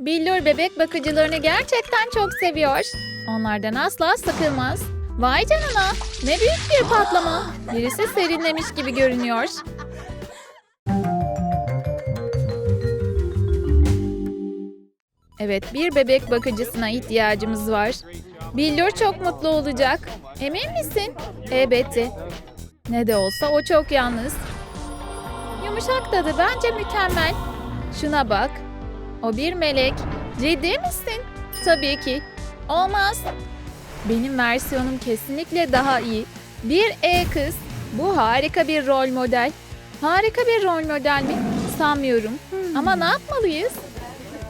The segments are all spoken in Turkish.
Billur bebek bakıcılarını gerçekten çok seviyor. Onlardan asla sıkılmaz. Vay canına ne büyük bir patlama. Birisi serinlemiş gibi görünüyor. Evet bir bebek bakıcısına ihtiyacımız var. Billur çok mutlu olacak. Emin misin? Elbette. Ne de olsa o çok yalnız. Yumuşak tadı bence mükemmel. Şuna bak. O bir melek. Ciddi misin? Tabii ki. Olmaz. Benim versiyonum kesinlikle daha iyi. Bir e-kız. Bu harika bir rol model. Harika bir rol model mi? Sanmıyorum. Ama ne yapmalıyız?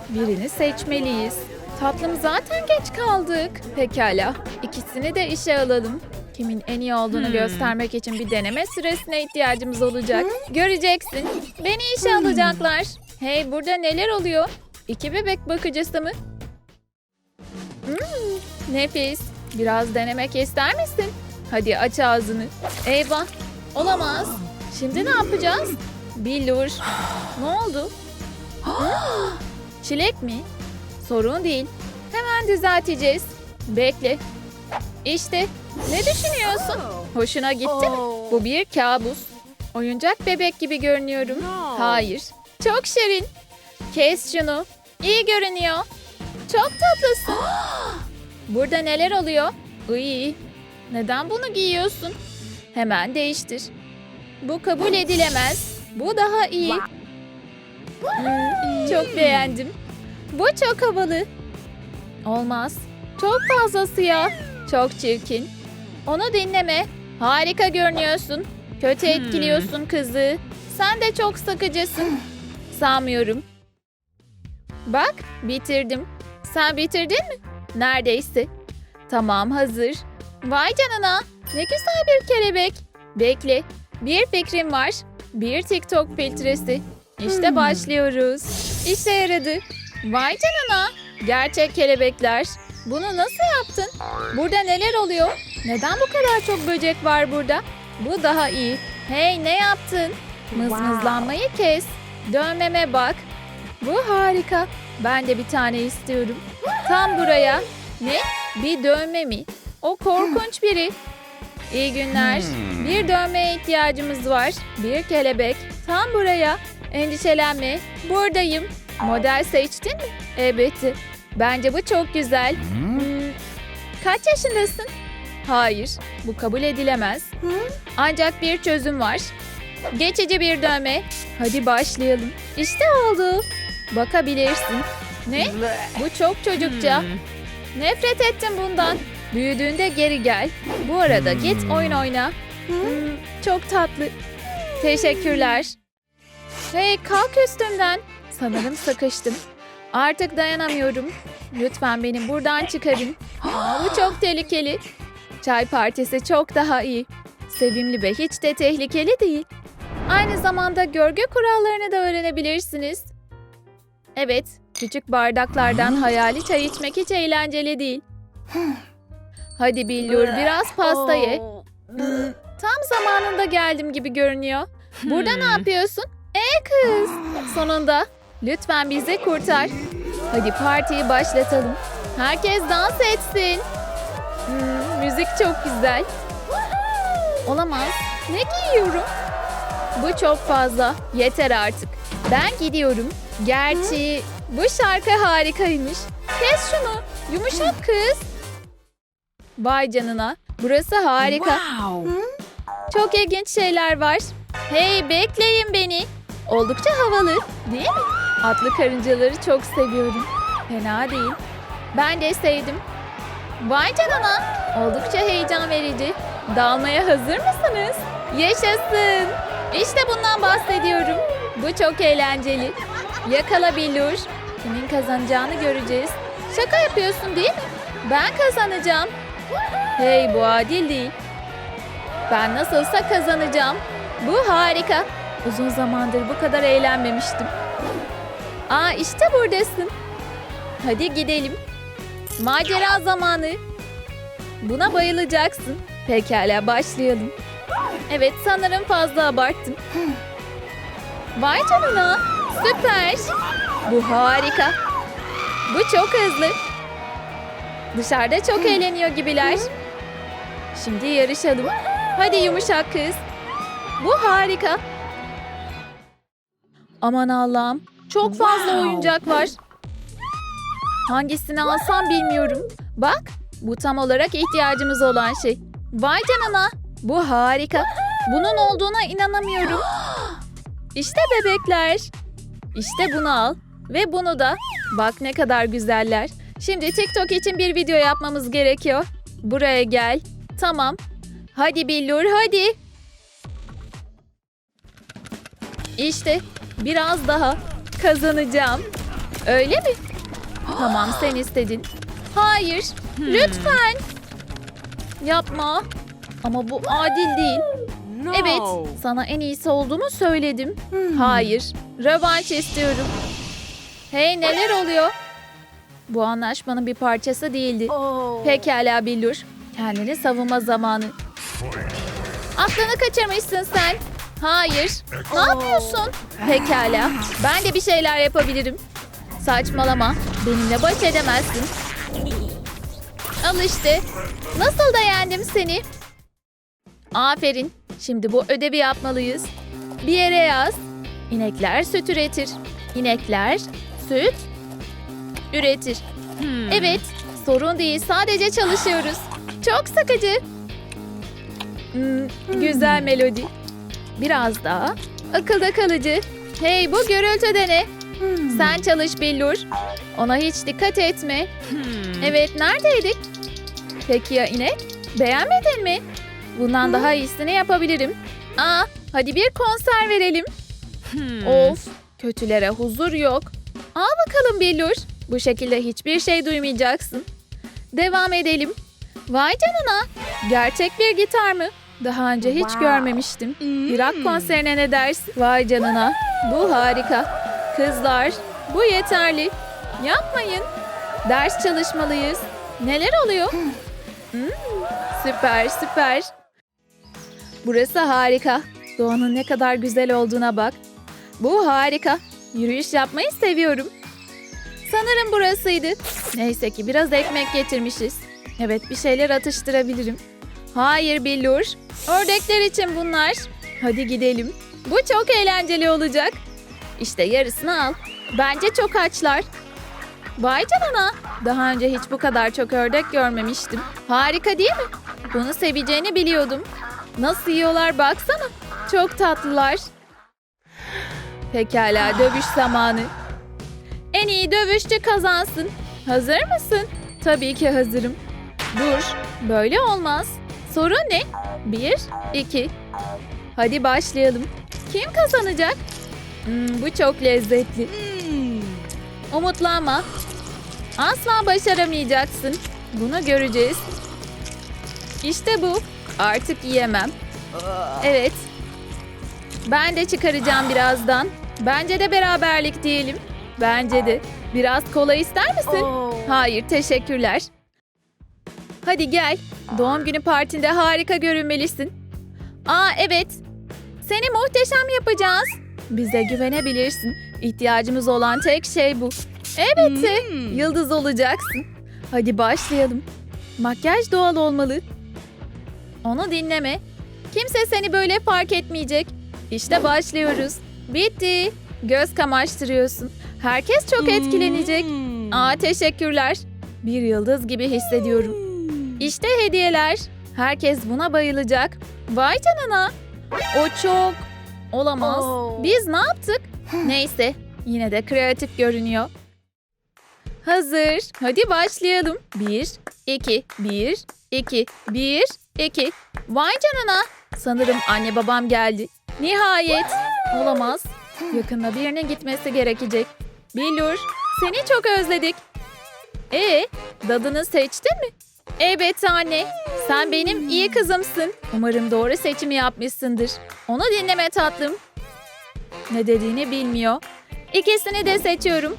Birini seçmeliyiz. Tatlım zaten geç kaldık. Pekala. İkisini de işe alalım. Kimin en iyi olduğunu göstermek için bir deneme süresine ihtiyacımız olacak. Göreceksin. Beni işe alacaklar. Hey burada neler oluyor? İki bebek bakıcısı mı? Hmm, nefis. Biraz denemek ister misin? Hadi aç ağzını. Eyvah. Olamaz. Şimdi ne yapacağız? Billur. Ne oldu? Hmm, Çilek mi? Sorun değil. Hemen düzelteceğiz. Bekle. İşte. Ne düşünüyorsun? Hoşuna gitti mi? Bu bir kabus. Oyuncak bebek gibi görünüyorum. Hayır. Çok şirin. Kes şunu. İyi görünüyor. Çok tatlısın. Burada neler oluyor? Iy. Neden bunu giyiyorsun? Hemen değiştir. Bu kabul edilemez. Bu daha iyi. Hmm, çok beğendim. Bu çok havalı. Olmaz. Çok fazla siyah. Çok çirkin. Onu dinleme. Harika görünüyorsun. Kötü etkiliyorsun kızı. Sen de çok sıkıcısın. Sanmıyorum. Bak bitirdim. Sen bitirdin mi? Neredeyse. Tamam hazır. Vay canına. Ne güzel bir kelebek. Bekle. Bir fikrim var. Bir TikTok filtresi. İşte başlıyoruz. İşe yaradı. Vay canına. Gerçek kelebekler. Bunu nasıl yaptın? Burada neler oluyor? Neden bu kadar çok böcek var burada? Bu daha iyi. Hey ne yaptın? Mızmızlanmayı kes. Dövmeme bak. Bu harika. Ben de bir tane istiyorum. Tam buraya. Ne? Bir dövme mi? O korkunç biri. İyi günler. Bir dövmeye ihtiyacımız var. Bir kelebek. Tam buraya. Endişelenme. Buradayım. Model seçtin mi? Elbette. Bence bu çok güzel. Hmm, Kaç yaşındasın? Hayır, bu kabul edilemez. Ancak bir çözüm var. Geçici bir dövme. Hadi başlayalım. İşte oldu. Bakabilirsin. Ne? Bu çok çocukça. Nefret ettim bundan. Büyüdüğünde geri gel. Bu arada git oyun oyna. Hmm, çok tatlı. Teşekkürler. Hey kalk üstümden. Sanırım sıkıştım. Artık dayanamıyorum. Lütfen beni buradan çıkarın. Aa, bu çok tehlikeli. Çay partisi çok daha iyi. Sevimli ve hiç de tehlikeli değil. Aynı zamanda görgü kurallarını da öğrenebilirsiniz. Evet, küçük bardaklardan hayali çay içmek hiç eğlenceli değil. Hadi Billur biraz pasta ye. Hmm, Tam zamanında geldim gibi görünüyor. Burada ne yapıyorsun? Ey kız! Sonunda. Lütfen bizi kurtar. Hadi partiyi başlatalım. Herkes dans etsin. Hmm, müzik çok güzel. Olamaz. Ne giyiyorum? Bu çok fazla. Yeter artık. Ben gidiyorum. Gerçi bu şarkı harikaymış. Kes şunu. Yumuşak kız. Vay canına. Burası harika. Çok ilginç şeyler var. Hey bekleyin beni. Oldukça havalı değil mi? Atlı karıncaları çok seviyorum. Fena değil. Ben de sevdim. Vay canına. Oldukça heyecan verici. Dalmaya hazır mısınız? Yaşasın. İşte bundan bahsediyorum. Bu çok eğlenceli. Yakala Billur. Kimin kazanacağını göreceğiz. Şaka yapıyorsun değil mi? Ben kazanacağım. Hey bu adil değil. Ben nasılsa kazanacağım. Bu harika. Uzun zamandır bu kadar eğlenmemiştim. Aa işte buradasın. Hadi gidelim. Macera zamanı. Buna bayılacaksın. Pekala başlayalım. Evet sanırım fazla abarttım. Vay canına. Süper. Bu harika. Bu çok hızlı. Dışarıda çok eğleniyor gibiler. Şimdi yarışalım. Hadi yumuşak kız. Bu harika. Aman Allah'ım. Çok fazla oyuncak var. Hangisini alsam bilmiyorum. Bak, bu tam olarak ihtiyacımız olan şey. Vay canına. Bu harika. Bunun olduğuna inanamıyorum. İşte bebekler. İşte bunu al. Ve bunu da. Bak ne kadar güzeller. Şimdi TikTok için bir video yapmamız gerekiyor. Buraya gel. Tamam. Hadi Billur hadi. İşte biraz daha kazanacağım. Öyle mi? Tamam sen istedin. Hayır. Lütfen. Yapma. Ama bu adil değil. No. Evet, sana en iyisi olduğumu söyledim. Hayır, rövanş istiyorum. Hey neler oluyor? Bu anlaşmanın bir parçası değildi. Oh. Pekala Billur, kendini savunma zamanı. Aklını kaçırmışsın sen. Hayır, ne yapıyorsun? Pekala, ben de bir şeyler yapabilirim. Saçmalama, benimle baş edemezsin. Al işte, nasıl da yendim seni? Aferin. Şimdi bu ödevi yapmalıyız. Bir yere yaz. İnekler süt üretir. İnekler süt üretir. Hmm. Evet, sorun değil. Sadece çalışıyoruz. Çok sıkıcı. Hmm, güzel melodi. Biraz daha. Akılda kalıcı. Hey bu gürültü de ne? Hmm. Sen çalış Billur. Ona hiç dikkat etme. Hmm. Evet neredeydik? Peki ya inek? Beğenmedin mi? Bundan daha iyisini yapabilirim. Aa, hadi bir konser verelim. Hmm. Of, kötülere huzur yok. Al bakalım Billur. Bu şekilde hiçbir şey duymayacaksın. Devam edelim. Vay canına. Gerçek bir gitar mı? Daha önce hiç Wow. görmemiştim. Bir rock Hmm. konserine ne dersin? Vay canına. Bu harika. Kızlar, bu yeterli. Yapmayın. Ders çalışmalıyız. Neler oluyor? Hmm, süper, süper. Burası harika. Doğanın ne kadar güzel olduğuna bak. Bu harika. Yürüyüş yapmayı seviyorum. Sanırım burasıydı. Neyse ki biraz ekmek getirmişiz. Evet bir şeyler atıştırabilirim. Hayır Billur. Ördekler için bunlar. Hadi gidelim. Bu çok eğlenceli olacak. İşte yarısını al. Bence çok açlar. Vay canına. Daha önce hiç bu kadar çok ördek görmemiştim. Harika değil mi? Bunu seveceğini biliyordum. Nasıl yiyorlar baksana. Çok tatlılar. Pekala dövüş zamanı. En iyi dövüşçü kazansın. Hazır mısın? Tabii ki hazırım. Dur, böyle olmaz. Sorun ne? Bir, iki. Hadi başlayalım. Kim kazanacak? Hmm, bu çok lezzetli. Hmm. Umutlanma. Asla başaramayacaksın. Bunu göreceğiz. İşte bu. Artık yiyemem. Evet. Ben de çıkaracağım birazdan. Bence de beraberlik diyelim. Bence de. Biraz kola ister misin? Hayır, teşekkürler. Hadi gel. Doğum günü partinde harika görünmelisin. Aa evet. Seni muhteşem yapacağız. Bize güvenebilirsin. İhtiyacımız olan tek şey bu. Elbette. Hmm. Yıldız olacaksın. Hadi başlayalım. Makyaj doğal olmalı. Onu dinleme. Kimse seni böyle fark etmeyecek. İşte başlıyoruz. Bitti. Göz kamaştırıyorsun. Herkes çok etkilenecek. Hmm. Aa teşekkürler. Bir yıldız gibi hissediyorum. Hmm. İşte hediyeler. Herkes buna bayılacak. Vay canına. O çok. Olamaz. Oh. Biz ne yaptık? Neyse. Yine de kreatif görünüyor. Hazır. Hadi başlayalım. Bir, iki, bir, iki, bir, iki. Vay canına. Sanırım anne babam geldi. Nihayet. Olamaz. Yakında birine gitmesi gerekecek. Billur, seni çok özledik. E, dadını seçtin mi? Evet anne. Sen benim iyi kızımsın. Umarım doğru seçimi yapmışsındır. Onu dinleme tatlım. Ne dediğini bilmiyor. İkisini de seçiyorum.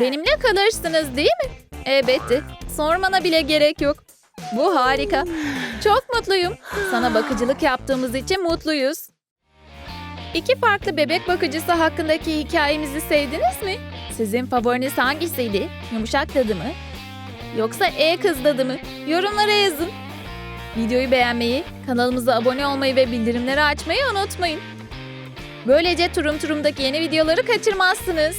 Benimle kalırsınız değil mi? Elbette. Sormana bile gerek yok. Bu harika. Çok mutluyum. Sana bakıcılık yaptığımız için mutluyuz. İki farklı bebek bakıcısı hakkındaki hikayemizi sevdiniz mi? Sizin favoriniz hangisiydi? Yumuşak dadı mı? Yoksa E kız dadı mı? Yorumlara yazın. Videoyu beğenmeyi, kanalımıza abone olmayı ve bildirimleri açmayı unutmayın. Böylece Turum Turum'daki yeni videoları kaçırmazsınız.